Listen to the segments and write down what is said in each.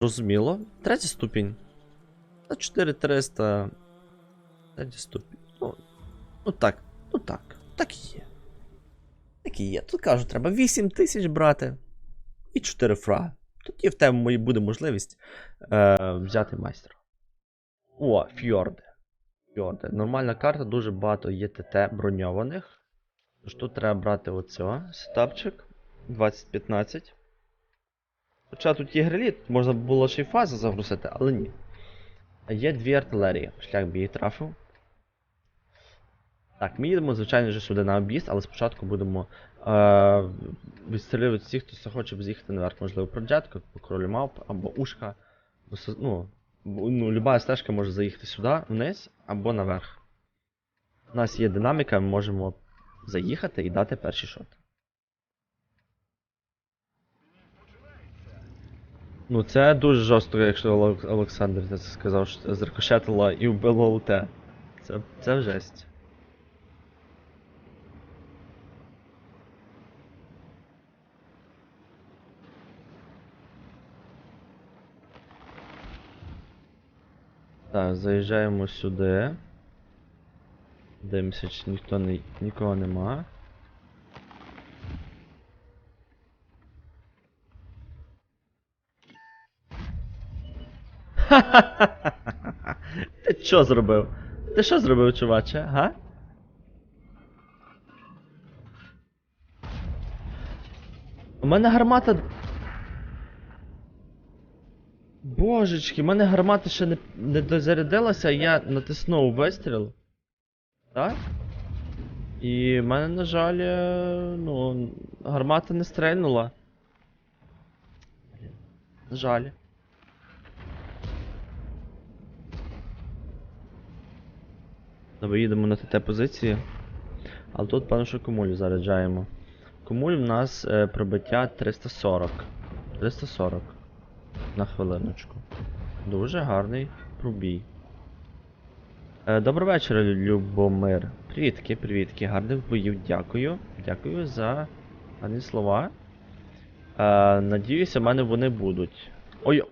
Розуміло. Третій ступінь. На 4300. Третій ступінь. Ну, ну так, ну так. Так і є. Так і є. Тут кажу, треба 8 тисяч брати. І 4 фра. Тоді в тебе буде можливість е, взяти майстра. О, фьорди. Фьорди. Нормальна карта, дуже багато є ТТ броньованих. Тож тут треба брати оцього сетапчик 2015. Хоча тут є гриліт, можна було ще й фази загрузити, але ні. Є дві артилерії. Шлях б її трафив. Так, ми їдемо, звичайно ж, сюди на об'їзд, але спочатку будемо е, відстрілювати всіх, хто захоче з'їхати наверх. Можливо, проджетку, по королю мавп, або ушка. Ну, ну, люба стежка може заїхати сюди, вниз, або наверх. У нас є динаміка, ми можемо заїхати і дати перший шот. Ну, це дуже жорстко, якщо Олександр це сказав, що зрикошетило і вбило УТ. Це, це жесть. Так, заїжджаємо сюди. Дивимося, чи ніхто не, нікого нема. Ти що зробив? Ти що зробив, чуваче, га? У мене гармата. Божечки, у мене гармата ще не, не дозарядилася, я натиснув вистріл. Так? І в мене, на жаль, е, ну, гармата не стрельнула. На жаль. Добре, їдемо на ТТ позиції. Але тут, певно, що комулю заряджаємо. Комуль в нас е, пробиття 340. 340. На хвилиночку. Дуже гарний пробій. Е, добрий вечір, Любомир. Привітки, привітки, гарних боїв, дякую. Дякую за гарні слова. Е, надіюся, в мене вони будуть. Ой.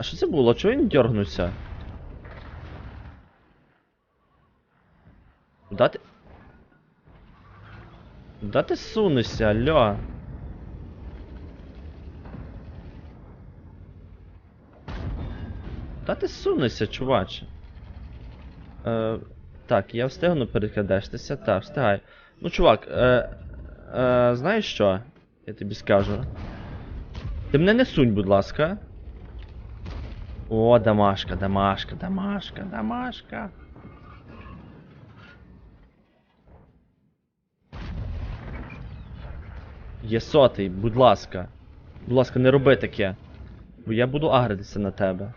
А що це було? Чого він дергнувся? Куда ти? Куда ти сунешся, алло? Куда ти сунешся, чуваче? Е, так, я встигну перекладешся. Так, встигай. Ну, чувак, е, е, знаєш що? Я тобі скажу. Ти мене не сунь, будь ласка. О, дамашка, дамашка, дамашка, дамашка. Є сотий, будь ласка. Будь ласка, не роби таке. Бо я буду агритися на тебе.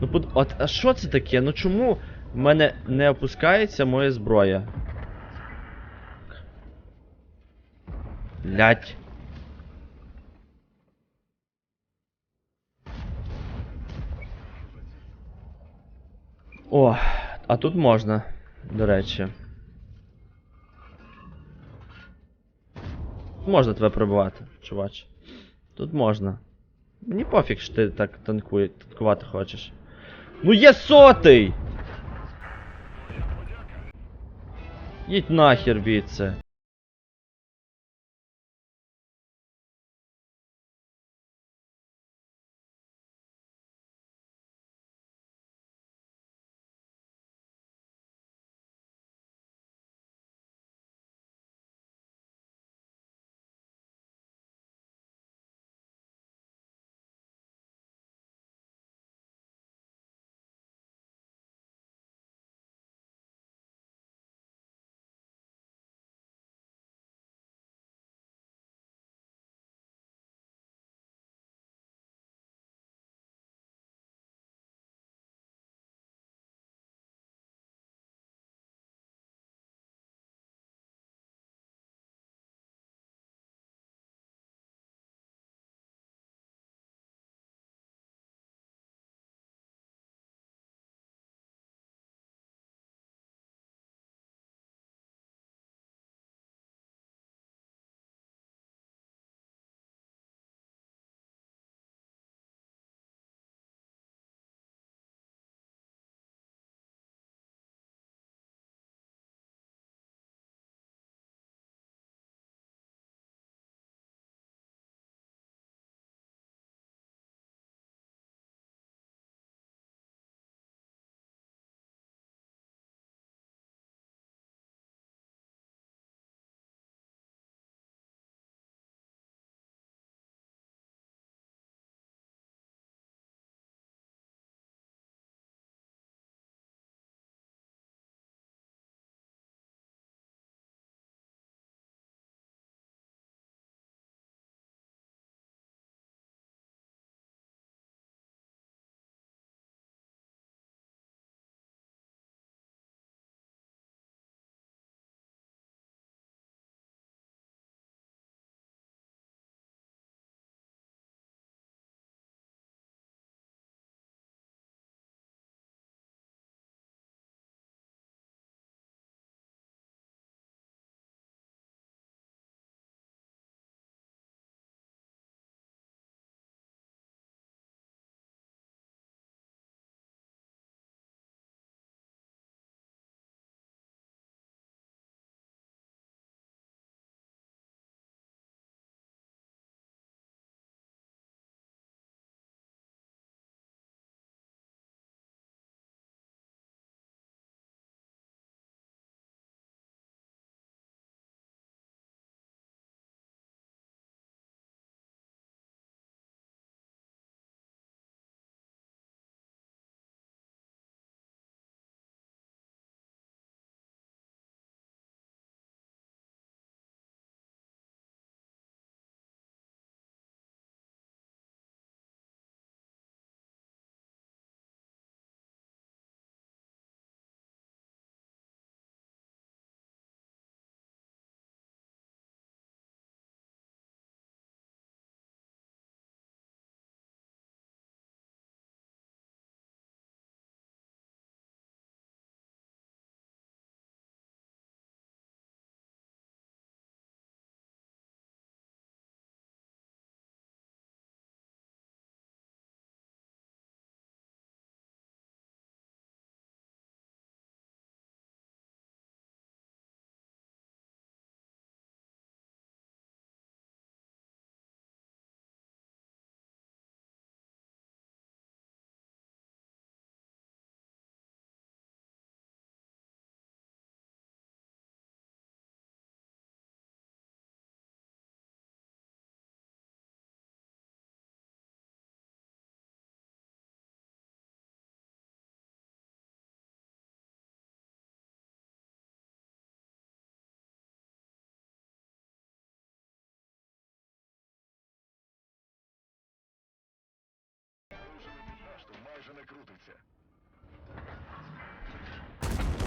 Ну буд... От, а що це таке? Ну чому в мене не опускається моя зброя? Блять. О, а тут можна, до речі. Можна тебе пробивати, чувач. Тут можна. Мені пофіг, що ти так танкує, танкувати хочеш. Ну є сотий! Їдь нахер від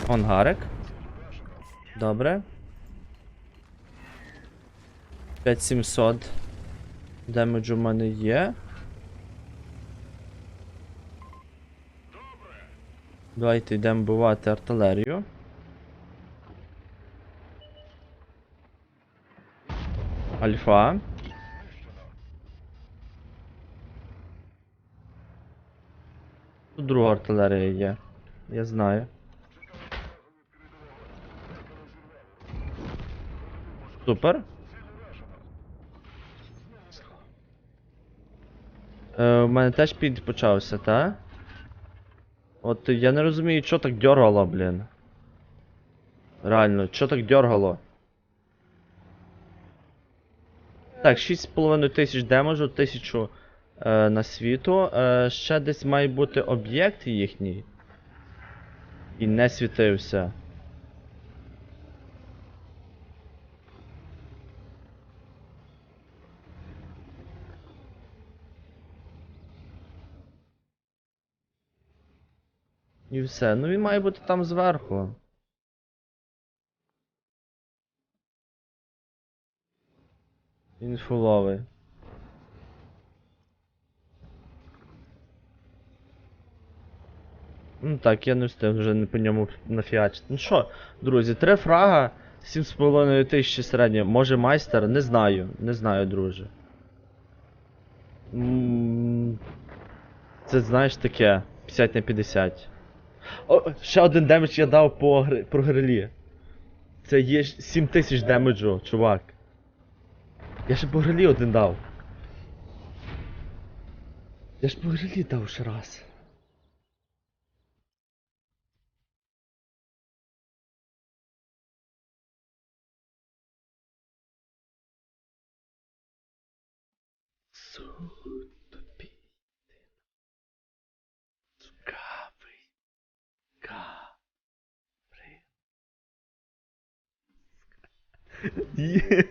Ангарик. Добре. 5700. Демедж у мене є. Давайте йдемо бувати артилерію. Альфа. Тут друга артилерія є. Я знаю. Супер. Е, у мене теж під почався, та? От я не розумію, що так дергало, блін. Реально, що так дергало? Так, 6,5 тисяч демеджу, 1000 е, на світу. Е, ще десь має бути об'єкт їхній. І не світився. І все. Ну він має бути там зверху. Він. Ну так, я не встиг вже не по ньому нафіачити. Ну що, друзі, три фрага, 7,5 тисячі середнє. Може майстер? Не знаю. Не знаю, друже. Це знаєш таке. 50 на 50. О, ще один демедж я дав по гри, грилі. Це є 7 тисяч демеджу, чувак. Я ще по грилі один дав. Я ж по грилі дав ще раз. Є.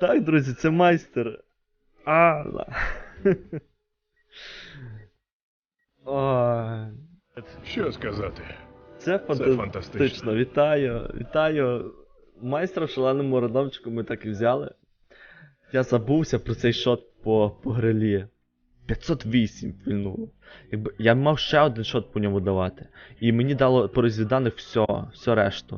Так, друзі, це майстер. Алла. Що сказати? Це фантастично. фантастично. Вітаю, вітаю. Майстра в шаленому родомчику ми так і взяли. Я забувся про цей шот по, по грилі. 508 пильнуло. Якби, я мав ще один шот по ньому давати. І мені дало по розвіданих все, все решту.